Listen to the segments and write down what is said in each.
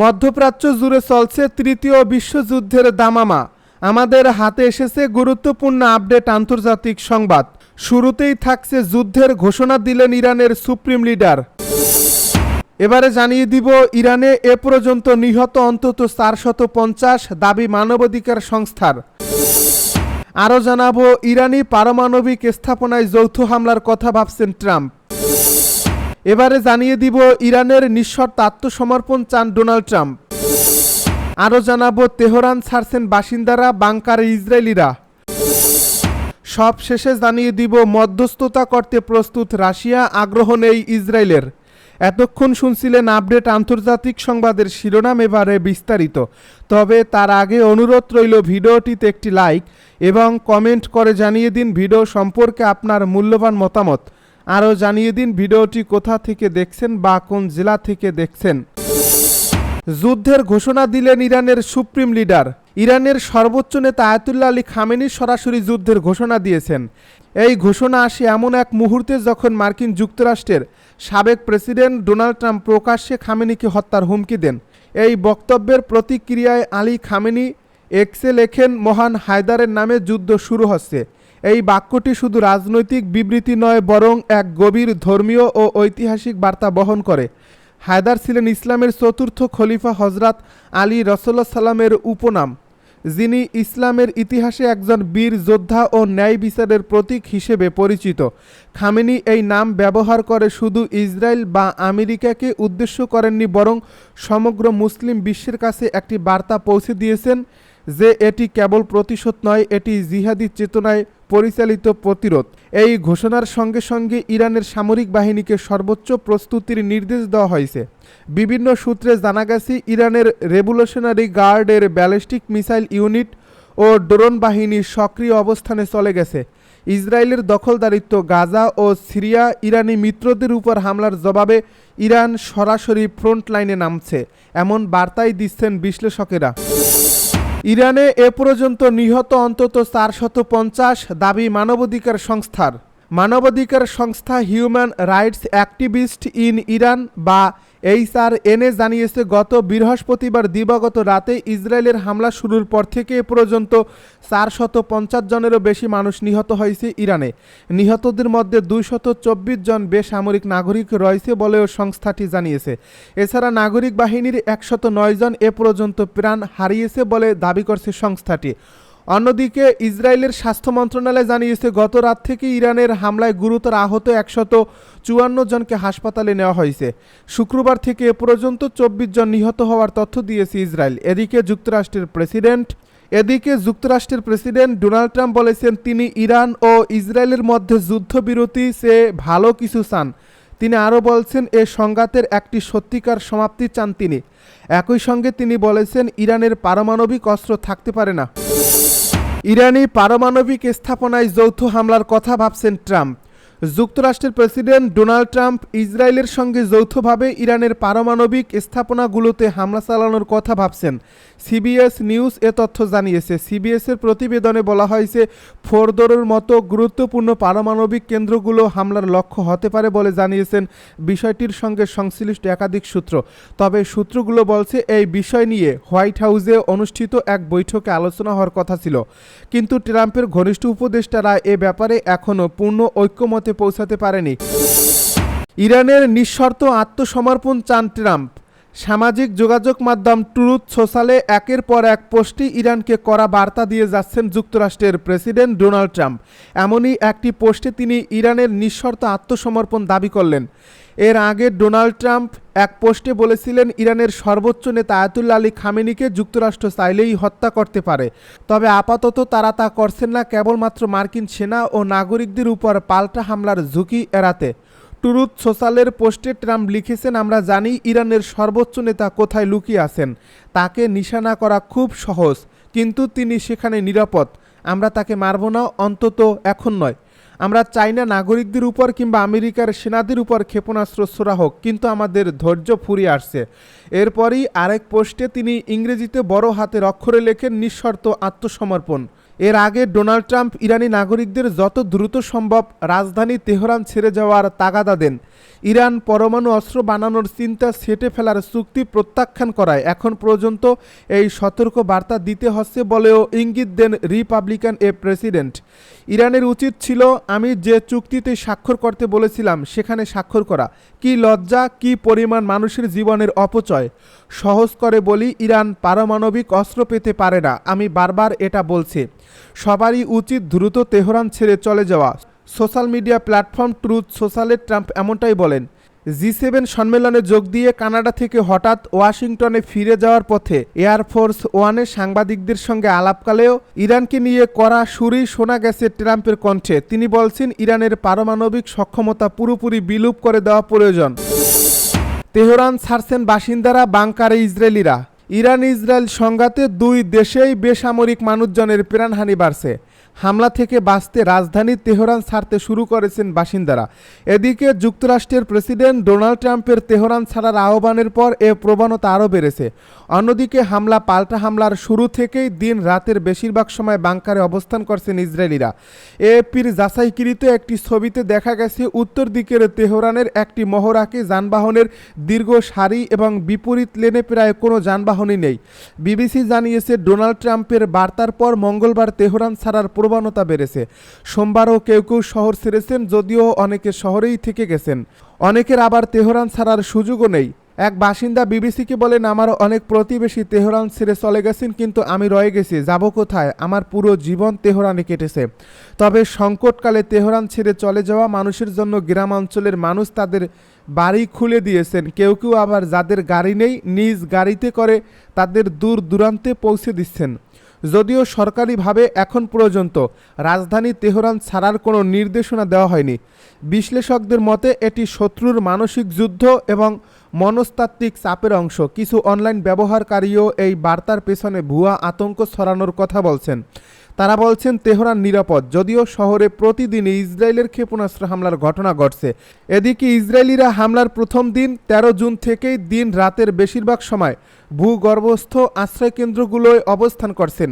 মধ্যপ্রাচ্য জুড়ে চলছে তৃতীয় বিশ্বযুদ্ধের দামামা। আমাদের হাতে এসেছে গুরুত্বপূর্ণ আপডেট আন্তর্জাতিক সংবাদ। শুরুতেই থাকছে যুদ্ধের ঘোষণা দিলেন ইরানের সুপ্রিম লিডার। এবারে জানিয়ে দিব, ইরানে এ পর্যন্ত নিহত অন্তত চারশত পঞ্চাশ দাবি মানবাধিকার সংস্থার। আরও জানাব, ইরানি পারমাণবিক স্থাপনায় যৌথ হামলার কথা ভাবছেন ট্রাম্প। এবারে জানিয়ে দিব ইরানের নিঃশর্ত আত্মসমর্পণ চান ডোনাল্ড ট্রাম্প। আরও জানাব, তেহরান ছাড়ছেন বাসিন্দারা, বাংকারে ইসরায়েলিরা। সব শেষে জানিয়ে দিব, মধ্যস্থতা করতে প্রস্তুত রাশিয়া, আগ্রহ নেই ইসরায়েলের। এতক্ষণ শুনছিলেন আপডেট আন্তর্জাতিক সংবাদের শিরোনাম এবারে বিস্তারিত। তবে তার আগে অনুরোধ রইল ভিডিওটিতে একটি লাইক এবং কমেন্ট করে জানিয়ে দিন ভিডিও সম্পর্কে আপনার মূল্যবান মতামত। আরও জানিয়ে দিন ভিডিওটি কোথা থেকে দেখছেন বা কোন জেলা থেকে দেখছেন। যুদ্ধের ঘোষণা দিলেন ইরানের সুপ্রিম লিডার। ইরানের সর্বোচ্চ নেতা আয়াতুল্লাহ আলী খামেনি সরাসরি যুদ্ধের ঘোষণা দিয়েছেন। এই ঘোষণা আসে এমন এক মুহূর্তে যখন মার্কিন যুক্তরাষ্ট্রের সাবেক প্রেসিডেন্ট ডোনাল্ড ট্রাম্প প্রকাশ্যে খামেনিকে হত্যার হুমকি দেন। এই বক্তব্যের প্রতিক্রিয়ায় আলী খামেনি এক্সে লেখেন, মহান হায়দারের নামে যুদ্ধ শুরু হচ্ছে। এই বাক্যটি শুধু রাজনৈতিক বিবৃতি নয়, বরং এক গভীর ধর্মীয় ও ঐতিহাসিক বার্তা বহন করে। হায়দার ছিলেন ইসলামের চতুর্থ খলিফা হজরত আলী রসল্লা সাল্লামের উপনাম, যিনি ইসলামের ইতিহাসে একজন বীর যোদ্ধা ও ন্যায় বিচারের প্রতীক হিসেবে পরিচিত। খামেনি এই নাম ব্যবহার করে শুধু ইসরায়েল বা আমেরিকাকে উদ্দেশ্য করেননি, বরং সমগ্র মুসলিম বিশ্বের কাছে একটি বার্তা পৌঁছে দিয়েছেন। যে এটি কেবল প্রতিশোধ নয়, এটি জিহাদি চেতনায় পরিচালিত প্রতিরোধ। এই ঘোষণার সঙ্গে সঙ্গে ইরানের সামরিক বাহিনীকে সর্বোচ্চ প্রস্তুতির নির্দেশ দেওয়া হয়েছে। বিভিন্ন সূত্রে জানা গেছে, ইরানের রেভলিউশনারি গার্ডের ব্যালিস্টিক মিসাইল ইউনিট ও ড্রোন বাহিনী সক্রিয় অবস্থানে চলে গেছে। ইসরায়েলের দখলদারিত্ব গাজা ও সিরিয়া ইরানি মিত্রদের উপর হামলার জবাবে ইরান সরাসরি ফ্রন্ট লাইনে নামছে, এমন বার্তাই দিচ্ছেন বিশ্লেষকেরা। ইরানে এ পর্যন্ত নিহত অন্তত চার শত পঞ্চাশ দাবি মানবাধিকার সংস্থার। মানবাধিকার সংস্থা human rights activist in Iran বা এইচআরএনএ জানিয়েছে, গত বৃহস্পতিবার দিবাগত রাতে ইসরায়েলের হামলা শুরুর পর থেকে এ পর্যন্ত চারশত পঞ্চাশ জনেরও বেশি মানুষ নিহত হয়েছে ইরানে। নিহতদের মধ্যে দুইশত চব্বিশ জন বেসামরিক নাগরিক রয়েছে বলেও সংস্থাটি জানিয়েছে। এছাড়া নাগরিক বাহিনীর একশত নয় জন এ পর্যন্ত প্রাণ হারিয়েছে বলে দাবি করছে সংস্থাটি। অন্যদিকে ইসরায়েলের স্বাস্থ্য মন্ত্রণালয় জানিয়েছে, গত রাত থেকে ইরানের হামলায় গুরুতর আহত একশত চুয়ান্ন জনকে হাসপাতালে নেওয়া হয়েছে। শুক্রবার থেকে এ পর্যন্ত চব্বিশ জন নিহত হওয়ার তথ্য দিয়েছে ইসরায়েল। এদিকে যুক্তরাষ্ট্রের প্রেসিডেন্ট, এদিকে যুক্তরাষ্ট্রের প্রেসিডেন্ট ডোনাল্ড ট্রাম্প বলেছেন, তিনি ইরান ও ইসরায়েলের মধ্যে যুদ্ধবিরতি সে ভালো কিছু চান। তিনি আরও বলছেন, এ সংঘাতের একটি সত্যিকার সমাপ্তি চান তিনি। একই সঙ্গে তিনি বলেছেন, ইরানের পারমাণবিক অস্ত্র থাকতে পারে না। ইরানি পারমাণবিক স্থাপনায় যৌথ হামলার কথা ভাবছেন ট্রাম্প। যুক্তরাষ্ট্রের প্রেসিডেন্ট ডোনাল্ড ট্রাম্প ইসরায়েলের সঙ্গে যৌথভাবে ইরানের পারমাণবিক স্থাপনাগুলোতে হামলা চালানোর কথা ভাবছেন। সিবিএস নিউজ এ তথ্য জানিয়েছে, সিবিএসের প্রতিবেদনে বলা হয়েছে, ফোরদোরের মতো গুরুত্বপূর্ণ পারমাণবিক কেন্দ্রগুলো হামলার লক্ষ্য হতে পারে বলে জানিয়েছেন বিষয়টির সঙ্গে সংশ্লিষ্ট একাধিক সূত্র। তবে সূত্রগুলো বলছে, এই বিষয় নিয়ে হোয়াইট হাউসে অনুষ্ঠিত এক বৈঠকে আলোচনা হওয়ার কথা ছিল। কিন্তু ট্রাম্পের ঘনিষ্ঠ উপদেষ্টারা এ ব্যাপারে এখনও পূর্ণ ঐক্যমতে পৌঁছাতে পারেনি। ইরানের নিঃশর্ত আত্মসমর্পণ চান ট্রাম্প। সামাজিক যোগাযোগ মাধ্যম ট্রুথ সোশ্যালে একের পর এক পোস্টে ইরানকে করা বার্তা দিয়ে যাচ্ছেন যুক্তরাষ্ট্রের প্রেসিডেন্ট ডোনাল্ড ট্রাম্প। এমনই একটি পোস্টে তিনি ইরানের নিঃশর্ত আত্মসমর্পণ দাবি করলেন। এর আগে ডোনাল্ড ট্রাম্প এক পোস্টে বলেছিলেন, ইরানের সর্বোচ্চ নেতা আয়াতুল্লা আলী খামেনিকে যুক্তরাষ্ট্র চাইলেই হত্যা করতে পারে। তবে আপাতত তারা তা করছেন না, কেবলমাত্র মার্কিন সেনা ও নাগরিকদের উপর পাল্টা হামলার ঝুঁকি এড়াতে। টুরুথ সোশ্যালের পোস্টে ট্রাম্প লিখেছেন, আমরা জানি ইরানের সর্বোচ্চ নেতা কোথায় লুকিয়ে আছেন। তাকে নিশানা করা খুব সহজ, কিন্তু তিনি সেখানে নিরাপদ। আমরা তাকে মারব না, অন্তত এখন নয়। আমরা চাই না নাগরিকদের উপর কিংবা আমেরিকার সেনাদের উপর ক্ষেপণাস্ত্র ছোড়া হোক, কিন্তু আমাদের ধৈর্য ফুরিয়ে আসছে। এরপরই আরেক পোস্টে তিনি ইংরেজিতে বড় হাতের অক্ষরে লেখেন, নিঃশর্ত আত্মসমর্পণ। এর আগে ডোনাল্ড ট্রাম্প ইরানি নাগরিকদের যত দ্রুত সম্ভব রাজধানী তেহরান ছেড়ে যাওয়ার তাগাদা দেন। ইরান পরমাণু অস্ত্র বানানোর চিন্তা সেটে ফেলার চুক্তি প্রত্যাখ্যান করায়। এখন পর্যন্ত এই সতর্ক বার্তা দিতে হচ্ছে বলেও ইঙ্গিত দেন রিপাবলিকান এ প্রেসিডেন্ট। ইরানের উচিত ছিল, আমি যে চুক্তিতে স্বাক্ষর করতে বলেছিলাম, সেখানে স্বাক্ষর করা। কি লজ্জা, কি পরিমাণ মানুষের জীবনের অপচয়? সহজ করে বলি, ইরান পারমাণবিক অস্ত্র পেতে পারে না। আমি বারবার এটা বলছি। সবারই উচিত দ্রুত তেহরান ছেড়ে চলে যাওয়া। সোশ্যাল মিডিয়া প্ল্যাটফর্ম ট্রুথ সোশ্যালে ট্রাম্প এমনটাই বলেন, জি সেভেন সম্মেলনে যোগ দিয়ে কানাডা থেকে হঠাৎ ওয়াশিংটনে ফিরে যাওয়ার পথে এয়ারফোর্স ওয়ানে সাংবাদিকদের সঙ্গে আলাপকালেও ইরানকে নিয়ে করা সুরেই শোনা গেছে ট্রাম্পের কণ্ঠে। তিনি বলছেন, ইরানের পারমাণবিক সক্ষমতা পুরোপুরি বিলুপ করে দেওয়া প্রয়োজন। তেহরান ছাড়ছেন বাসিন্দারা বাংকারে ইসরায়েলিরা। ইরান ইসরায়েল সংঘাতে দুই দেশেই বেসামরিক মানুষজনের প্রাণহানি বাড়ছে। হামলা থেকে বাঁচতে রাজধানী তেহরান ছাড়তে শুরু করেছেন বাসিন্দারা। এদিকে যুক্তরাষ্ট্রের প্রেসিডেন্ট ডোনাল্ড ট্রাম্পের তেহরান ছাড়ার আহ্বানের পর এ প্রবণতা আরও বেড়েছে। অন্যদিকে হামলা, পাল্টা হামলার শুরু থেকেই দিন রাতের বেশিরভাগ সময় বাংকারে অবস্থান করছেন ইসরায়েলিরা। এপির যাচাইকৃত একটি ছবিতে দেখা গেছে, উত্তর দিকের তেহরানের একটি মহড়াকে যানবাহনের দীর্ঘ সারি এবং বিপরীত লেনে প্রায় কোনো যানবাহনই নেই। বিবিসি জানিয়েছে, ডোনাল্ড ট্রাম্পের বার্তার পর মঙ্গলবার তেহরান ছাড়ার প্রবণতা বেড়েছে। সোমবারও কেউ কেউ শহর ছেড়েছেন, যদিও অনেকে শহরেই থেকে গেছেন। অনেকের আবার তেহরান ছাড়ার সুযোগও নেই। এক বাসিন্দা বিবিসিকে বলেন, আমার অনেক প্রতিবেশী তেহরান ছেড়ে চলে গেছেন, কিন্তু আমি রয়ে গেছি। যাব কোথায়? আমার পুরো জীবন তেহরানে কেটেছে। তবে সংকটকালে তেহরান ছেড়ে চলে যাওয়া মানুষের জন্য গ্রাম অঞ্চলের মানুষ তাদের বাড়ি খুলে দিয়েছেন। কেউ কেউ আবার যাদের গাড়ি নেই, নিজ গাড়িতে করে তাদের দূর দূরান্তে পৌঁছে দিচ্ছেন। যদিও সরকারিভাবে এখন পর্যন্ত রাজধানী তেহরান ছাড়ার কোনো নির্দেশনা দেওয়া হয়নি। বিশ্লেষকদের মতে, এটি শত্রুর মানসিক যুদ্ধ এবং মনস্তাত্ত্বিক চাপের অংশ। কিছু অনলাইন ব্যবহারকারীও এই বার্তার পেছনে ভুয়া আতঙ্ক ছড়ানোর কথা বলছেন। তারা বলছেন তেহরান নিরাপদ, যদিও শহরে প্রতিদিনই ইসরায়েলের ক্ষেপণাস্ত্র হামলার ঘটনা ঘটছে। এদিকে ইসরায়েলিরা হামলার প্রথম দিন ১৩ জুন থেকেই দিন রাতের বেশিরভাগ সময় ভূগর্ভস্থ আশ্রয়কেন্দ্রগুলোয় অবস্থান করছেন।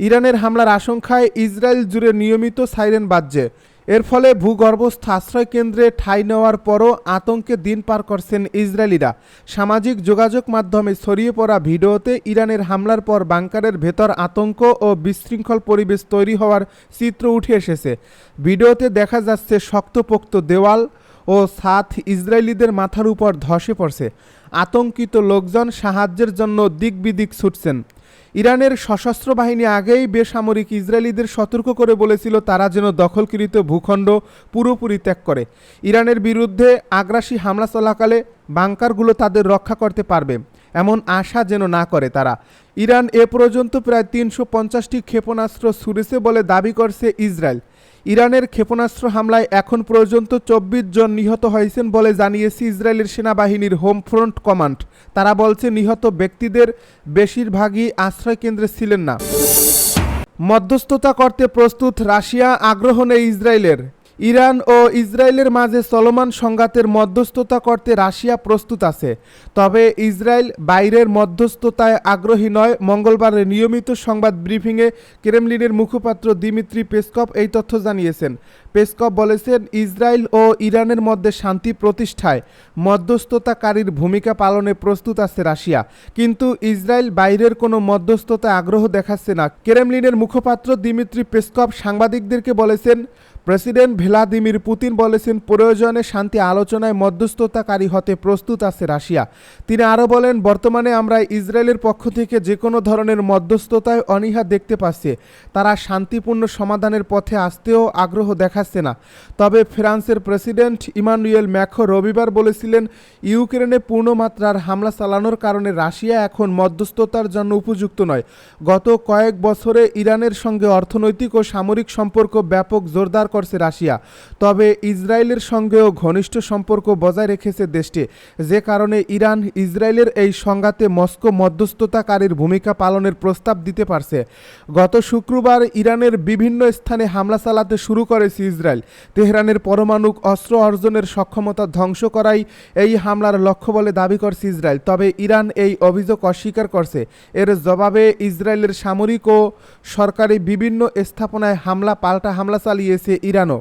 ইরানের হামলার আশঙ্কায় ইসরায়েল জুড়ে নিয়মিত সাইরেন বাজছে। এর ফলে ভূগর্ভস্থ আশ্রয়কেন্দ্রে ঠাঁই নেওয়ার পরও আতঙ্কে দিন পার করছেন ইসরায়েলিরা। সামাজিক যোগাযোগ মাধ্যমে ছড়িয়ে পড়া ভিডিওতে ইরানের হামলার পর বাংকারের ভেতর আতঙ্ক ও বিশৃঙ্খল পরিবেশ তৈরি হওয়ার চিত্র উঠে এসেছে। ভিডিওতে দেখা যাচ্ছে শক্তপোক্ত দেওয়াল ও সাথ ইসরায়েলিদের মাথার উপর ধসে পড়ছে। আতঙ্কিত লোকজন সাহায্যের জন্য দিক বিদিক ছুটছেন। ইরানের সশস্ত্র বাহিনী আগেই বেসামরিক ইসরায়েলিদের সতর্ক করে বলেছিল তারা যেন দখলকৃত ভূখণ্ড পুরোপুরি ত্যাগ করে। ইরানের বিরুদ্ধে আগ্রাসী হামলা চলাকালে বাংকারগুলো তাদের রক্ষা করতে পারবে, এমন আশা যেন না করে তারা। ইরান এ পর্যন্ত প্রায় তিনশো পঞ্চাশটি ক্ষেপণাস্ত্র ছুড়েছে বলে দাবি করছে ইসরায়েল। ইরানের ক্ষেপণাস্ত্র হামলায় এখন পর্যন্ত চব্বিশ জন নিহত হয়েছেন বলে জানিয়েছে ইসরায়েলের সেনাবাহিনীর হোম ফ্রন্ট কমান্ড। তারা বলছে, নিহত ব্যক্তিদের বেশিরভাগই আশ্রয়কেন্দ্রে ছিলেন না। মধ্যস্থতা করতে প্রস্তুত রাশিয়া, আগ্রহ নেই ইসরায়েলের। ইরান ও ইসরায়েলের মাঝে চলমান সংঘাতের মধ্যস্থতা করতে রাশিয়া প্রস্তুত আছে। তবে ইসরায়েল বাইরের মধ্যস্থতায় আগ্রহী নয়। মঙ্গলবার নিয়মিত সংবাদ ব্রিফিংয়ে ক্রেমলিনের মুখপাত্র দিমিত্রি পেসকপ এই তথ্য জানিয়েছেন। পেসকপ বলেছেন, ইসরায়েল ও ইরানের মধ্যে শান্তি প্রতিষ্ঠায় মধ্যস্থতাকারীর ভূমিকা পালনে প্রস্তুত আছে রাশিয়া। কিন্তু ইসরায়েল বাইরের কোনো মধ্যস্থতায় আগ্রহ দেখাচ্ছে না। ক্রেমলিনের মুখপাত্র দিমিত্রি পেসকপ সাংবাদিকদেরকে বলেছেন প্রেসিডেন্ট ভ্লাদিমির পুতিন বলেছেন, প্রয়োজনে শান্তি আলোচনায় মধ্যস্থতাকারী হতে প্রস্তুত আছে রাশিয়া। তিনি আরও বলেন, বর্তমানে আমরা ইসরায়েলের পক্ষ থেকে যে কোনো ধরনের মধ্যস্থতায় অনীহা দেখতে পাচ্ছি। তারা শান্তিপূর্ণ সমাধানের পথে আসতেও আগ্রহ দেখাচ্ছে না। তবে ফ্রান্সের প্রেসিডেন্ট ইমানুয়েল ম্যাখো রবিবার বলেছিলেন, ইউক্রেনে পূর্ণমাত্রার হামলা চালানোর কারণে রাশিয়া এখন মধ্যস্থতার জন্য উপযুক্ত নয়। গত কয়েক বছরে ইরানের সঙ্গে অর্থনৈতিক ও সামরিক সম্পর্ক ব্যাপক জোরদার করছে রাশিয়া। তবে ইসরায়েলের সঙ্গেও ঘনিষ্ঠ সম্পর্ক বজায় রেখেছে দেশটি। যে কারণে ইরান ইসরায়েলের এই সংঘাতে মস্কো মধ্যস্থতাকারীর ভূমিকা পালনের প্রস্তাব দিতে পারছে। গত শুক্রবার ইরানের বিভিন্ন স্থানে হামলা চালাতে শুরু করেছে ইসরায়েল। তেহরানের পরমাণু অস্ত্র অর্জনের সক্ষমতা ধ্বংস করাই এই হামলার লক্ষ্য বলে দাবি করছে ইসরায়েল। তবে ইরান এই অভিযোগ অস্বীকার করছে। এর জবাবে ইসরায়েলের সামরিক ও সরকারি বিভিন্ন স্থাপনায় হামলা, পাল্টা হামলা চালিয়েছে ইরানও।